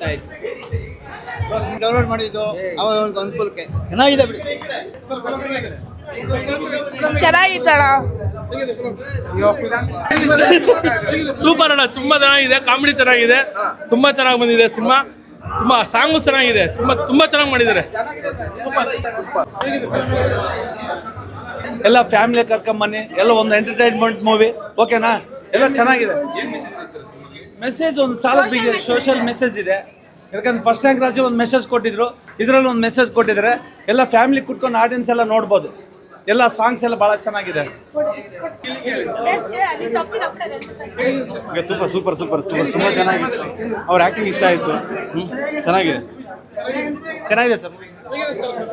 ಇಷ್ಟ ಆಯ್ತು ಡೌನ್ಲೋಡ್ ಮಾಡಿದ್ದು ಅವಾಗ ಅನುಕೂಲಕ್ಕೆ. ಚೆನ್ನಾಗಿದೆ ಬಿಡಿ. ಚೆನ್ನಾಗಿತ್ತಣ ಸೂಪರ್ ಅಣ್ಣ ತುಂಬಾ ಚೆನ್ನಾಗಿದೆ ಕಾಮಿಡಿ ಚೆನ್ನಾಗಿದೆ. ತುಂಬಾ ಚೆನ್ನಾಗಿ ಬಂದಿದೆ ಸಿನಿಮಾ. ತುಂಬಾ ಸಾಂಗು ಚೆನ್ನಾಗಿದೆ ತುಂಬಾ ತುಂಬಾ ಚೆನ್ನಾಗಿ ಮಾಡಿದ್ದಾರೆ. ಎಲ್ಲ ಫ್ಯಾಮಿಲಿ ಕರ್ಕೊಂಬನ್ನಿ ಎಲ್ಲ ಒಂದು ಎಂಟರ್ಟೈನ್ಮೆಂಟ್ ಮೂವಿ ಓಕೆನಾ ಎಲ್ಲ ಚೆನ್ನಾಗಿದೆ. ಮೆಸೇಜ್ ಒಂದು ಸಾಲ ಸೋಷಿಯಲ್ ಮೆಸೇಜ್ ಇದೆ. ಯಾಕಂದ್ರೆ ಫಸ್ಟ್ ರ್ಯಾಂಕ್ ರಾಜು ಒಂದು ಮೆಸೇಜ್ ಕೊಟ್ಟಿದ್ರು. ಇದರಲ್ಲಿ ಒಂದು ಮೆಸೇಜ್ ಕೊಟ್ಟಿದ್ದಾರೆ ಎಲ್ಲ ಫ್ಯಾಮಿಲಿ ಕುಟ್ಕೊಂಡು ಆಡಿಯನ್ಸ್ ಎಲ್ಲ ನೋಡ್ಬೋದು. ಎಲ್ಲ ಸಾಂಗ್ಸ್ ಎಲ್ಲ ಭಾಳ ಚೆನ್ನಾಗಿದೆ. ತುಂಬ ಸೂಪರ್ ಸೂಪರ್ ಸೂಪರ್ ತುಂಬ ಚೆನ್ನಾಗಿದೆ. ಅವ್ರ ಆ್ಯಕ್ಟಿಂಗ್ ಇಷ್ಟ ಆಯಿತು. ಹ್ಞೂ ಚೆನ್ನಾಗಿದೆ. ಚೆನ್ನಾಗಿದೆ ಸರ್.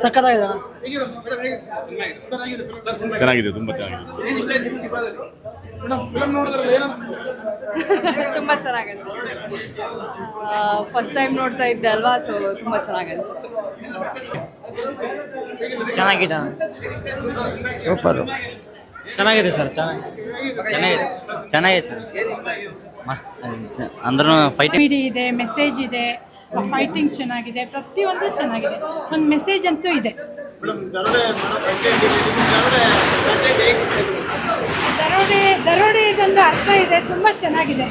ಸಕ್ಕತ್ತಾಗಿದೆ ಚೆನ್ನಾಗಿದೆ ತುಂಬಾ ಚೆನ್ನಾಗಿದೆ. ತುಂಬ ಚೆನ್ನಾಗಿ ಫಸ್ಟ್ ಟೈಮ್ ನೋಡ್ತಾ ಇದ್ದೆ ಅಲ್ವಾ ಸೊ ತುಂಬ ಚೆನ್ನಾಗಿ ಅನಿಸ್ತು ಚೆನ್ನಾಗಿದೆ ಸೂಪರ್. ಚೆನ್ನಾಗಿದೆ ಸರ್ ಚೆನ್ನಾಗಿದೆ. ಚೆನ್ನಾಗಿದೆ. ಚೆನ್ನಾಗಿತ್ತು ಮಸ್ತ್ ಅಂದ್ರೂ ಫೈಟ್ ಇದೆ ಮೆಸೇಜ್ ಇದೆ. ಫೈಟಿಂಗ್ ಚೆನ್ನಾಗಿದೆ ಪ್ರತಿಯೊಂದು ಚೆನ್ನಾಗಿದೆ. ಒಂದು ಮೆಸೇಜ್ ಅಂತೂ ಇದೆ. ದರೋಡೆ ದರೋಡೆ ಇದೊಂದು ಅರ್ಥ ಇದೆ ತುಂಬ ಚೆನ್ನಾಗಿದೆ.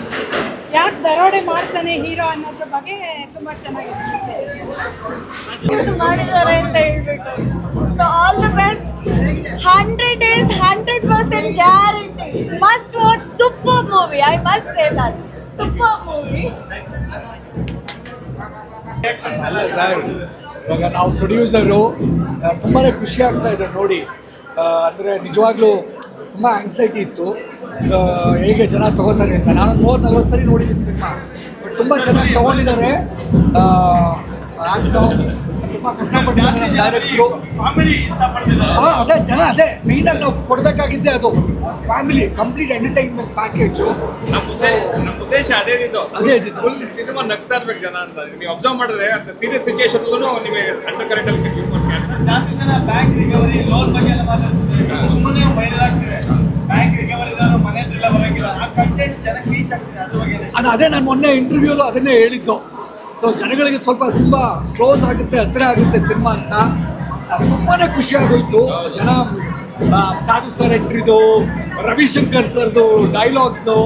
ಯಾಕೆ ದರೋಡೆ ಮಾಡ್ತಾನೆ ಹೀರೋ ಅನ್ನೋದ್ರ ಬಗ್ಗೆ ತುಂಬ ಚೆನ್ನಾಗಿದೆ ಮೆಸೇಜ್ ಮಾಡಿದ್ದಾರೆ ಅಂತ ಹೇಳ್ಬಿಟ್ಟು. So all the best hundred days hundred percent guarantee must watch super movie I must say that super movie ಅಲ್ಲ ಸರ್, ಇವಾಗ ನಾವು ಪ್ರೊಡ್ಯೂಸರು ತುಂಬಾ ಖುಷಿ ಆಗ್ತಾ ಇದೆ ನೋಡಿ. ಅಂದರೆ ನಿಜವಾಗ್ಲೂ ತುಂಬ ಆಂಗ್ಸೈಟಿ ಇತ್ತು. ಹೇಗೆ ಜನ ತಗೋತಾರೆ ಅಂತ. ನಾನು ಮೂವತ್ತು ನಲ್ವತ್ತು ಸರಿ ನೋಡಿದ್ದೀನಿ ಸಿನಿಮಾ. ಬಟ್ ತುಂಬ ಚೆನ್ನಾಗಿ ತೊಗೊಂಡಿದ್ದಾರೆ. ತುಂಬ ಡೈರೆಕ್ಟ್ರು ಹಾಂ ಅದೇ ಜನ ಅದೇ. ಮೇಯ್ನಾಗಿ ನಾವು ಕೊಡಬೇಕಾಗಿದ್ದೆ ಅದು. ಫ್ಯಾಮಿಲಿ ಕಂಪ್ಲೀಟ್ ಎಂಟರ್ಟೈನ್ಮೆಂಟ್ ಪ್ಯಾಕೇಜು ನಮ್ಮ ಉದ್ದೇಶ ಅದೇ ಇದ್ದು ಅದೇ ಇದು. ಸಿನಿಮಾ ನಗ್ತಾ ಇರ್ಬೇಕು ಜನ ಅಂತ. ನೀವು ಅಬ್ಸರ್ವ್ ಮಾಡಿದ್ರೆ ಅಂತ ಸೀರಿಯಸ್ ಸಿಚುಯೇಷನ್ ನಿಮಗೆ ಅಂಡರ್ ಕರೆಂಟ್ ಅಲ್ಲಿ ಜಾಸ್ತಿ ಜನ ಬ್ಯಾಂಕ್ ರಿಕವರಿ ಲೋನ್ ಬಗ್ಗೆ ಎಲ್ಲ ಮಾತಾಡ್ತಾರೆ ಸುಮ್ಮನೆ ವೈರಲ್ ಆಗ್ತಿದೆ. ಬ್ಯಾಂಕ್ ರಿಕವರಿ ಮನೆ ಹತ್ರ ಎಲ್ಲ ಬರಂಗಿಲ್ಲ. ಆ ಕಂಟೆಂಟ್ ಜನಕ್ಕೆ ರೀಚ್ ಆಗ್ತಿದೆ ಅದ್ರ ಬಗ್ಗೆ ಅದು ಅದೇ ನಾನು ಮೊನ್ನೆ ಇಂಟರ್ವ್ಯೂಲು ಅದನ್ನೇ ಹೇಳಿದ್ದು. ಸೊ ಜನಗಳಿಗೆ ಸ್ವಲ್ಪ ತುಂಬ ಕ್ಲೋಸ್ ಆಗುತ್ತೆ ಹತ್ತಿರ ಆಗುತ್ತೆ ಸಿನಿಮಾ ಅಂತ. ತುಂಬಾ ಖುಷಿ ಆಗೋಯ್ತು. ಜನ ಸಾಧು ಸರ್ ಎಂಟ್ರಿದು ರವಿಶಂಕರ್ ಸರ್ದು ಡೈಲಾಗ್ಸು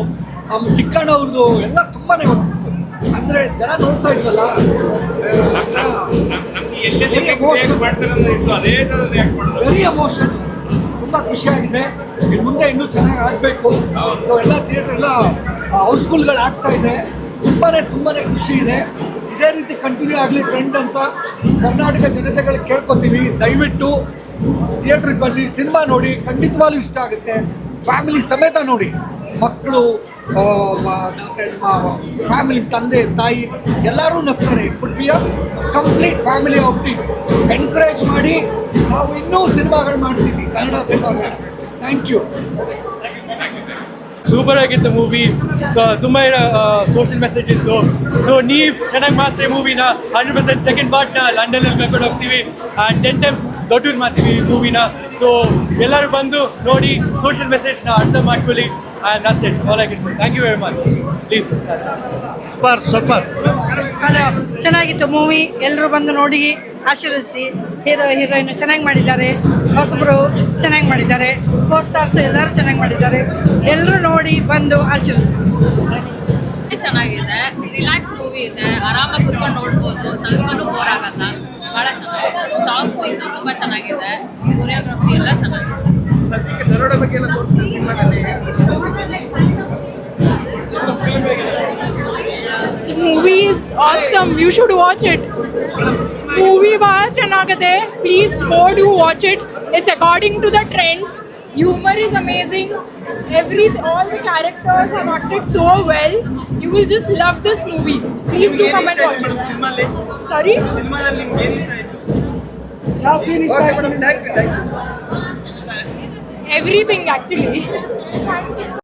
ಚಿಕ್ಕಣ್ಣ ಅವ್ರದ್ದು ಎಲ್ಲ ತುಂಬಾ ಅಂದರೆ ಜನ ನೋಡ್ತಾ ಇದ್ವಲ್ಲ ವೆರಿ ಎಮೋಷನ್ ತುಂಬ ಖುಷಿಯಾಗಿದೆ ಮುಂದೆ ಇನ್ನೂ ಚೆನ್ನಾಗಿ ಆಗಬೇಕು. ಸೊ ಎಲ್ಲ ಥಿಯೇಟರ್ ಎಲ್ಲ ಹೌಸ್ಫುಲ್ಗಳು ಆಗ್ತಾ ಇದೆ. ತುಂಬಾ ತುಂಬಾ ಖುಷಿ ಇದೆ. ಇದೇ ರೀತಿ ಕಂಟಿನ್ಯೂ ಆಗಲಿ ಟ್ರೆಂಡ್ ಅಂತ ಕರ್ನಾಟಕ ಜನತೆಗಳು ಕೇಳ್ಕೊತೀವಿ. ದಯವಿಟ್ಟು ಥಿಯೇಟ್ರಿಗೆ ಬನ್ನಿ ಸಿನಿಮಾ ನೋಡಿ, ಖಂಡಿತವಾಗ್ಲೂ ಇಷ್ಟ ಆಗುತ್ತೆ. ಫ್ಯಾಮಿಲಿ ಸಮೇತ ನೋಡಿ. ಮಕ್ಕಳು ಫ್ಯಾಮಿಲಿ ತಂದೆ, ತಾಯಿ, ಎಲ್ಲರೂ ನಗ್ತಾರೆ. It would be a complete family outing encourage ಮಾಡಿ, ನಾವು ಇನ್ನೂ ಸಿನಿಮಾಗಳು ಮಾಡ್ತೀವಿ. ಕನ್ನಡ ಸಿನಿಮಾಗಳು ಥ್ಯಾಂಕ್ ಯು ಸೂಪರ್ ಆಗಿತ್ತು ಮೂವಿ ತುಂಬ ಸೋಷಿಯಲ್ ಮೆಸೇಜ್ ಇತ್ತು. ಸೊ ನೀವು ಚೆನ್ನಾಗಿ ಮಾಡಿಸ್ತೀವಿ ಮೂವಿನ ಹಂಡ್ರೆಡ್ ಪರ್ಸೆಂಟ್ ಸೆಕೆಂಡ್ ಪಾರ್ಟ್ನ ಲಂಡನಲ್ಲಿ ಕರ್ಕೊಂಡು ಹೋಗ್ತೀವಿ. ಆ್ಯಂಡ್ ಟೆನ್ ಟೈಮ್ಸ್ ದೊಡ್ಡದು ಮಾಡ್ತೀವಿ ಮೂವಿನ ಸೊ ಎಲ್ಲರೂ ಬಂದು ನೋಡಿ ಸೋಷಿಯಲ್ ಮೆಸೇಜ್ನ ಅರ್ಥ ಮಾಡ್ಕೊಳ್ಳಿ. ಆ್ಯಂಡ್ ದಟ್ಸ್ ಇಟ್ ಆಲ್ ಆಗಿತ್ತು thank you very much please super super. Hello ಚೆನ್ನಾಗಿತ್ತು ಮೂವಿ ಎಲ್ಲರೂ ಬಂದು ನೋಡಿ ಆಶೀರ್ವದಿಸಿ. ಹೀರೋ ಹೀರೋಯಿನ್ ಚೆನ್ನಾಗಿ ಮಾಡಿದ್ದಾರೆ. ಹೊಸಬರು ಚೆನ್ನಾಗಿ ಮಾಡಿದ್ದಾರೆ. ಕೋ ಸ್ಟಾರ್ಸ್ ಎಲ್ಲರೂ ಚೆನ್ನಾಗಿ ಮಾಡಿದ್ದಾರೆ. ಎಲ್ಲರೂ ನೋಡಿ ಬಂದು ಆಶೀರ್ವದಿಸಿ. ಚೆನ್ನಾಗಿದೆ. ರಿಲ್ಯಾಕ್ಸ್ ಮೂವಿ ಇದೆ. ಆರಾಮಾಗಿ ಕುತ್ಕೊಂಡು ನೋಡ್ಬೋದು. ಸ್ವಲ್ಪನೂ ಬೋರ್ ಆಗಲ್ಲ. ಬಹಳ ಚೆನ್ನಾಗಿದೆ. ಸಾಂಗ್ಸ್ ಇನ್ನೂ ತುಂಬ ಚೆನ್ನಾಗಿದೆ. ಕೊರಿಯೋಗ್ರಫಿ ಎಲ್ಲ ಚೆನ್ನಾಗಿದೆ. Movie is awesome you should watch it movie ಭಾಳ ಚೆನ್ನಾಗಿದೆ. Please go do watch it it's according to the trends humor is amazing every all the characters have acted so well you will just love this movie please do come and watch it ಸಿನಿಮಾಲಿ sorry ಸಿನಿಮಾದಲ್ಲಿ ನಿಮ್ಗೆ ಏನು ಇಷ್ಟ ಆಯ್ತು ಜಾಸ್ತಿ okay madam thank you thank you everything actually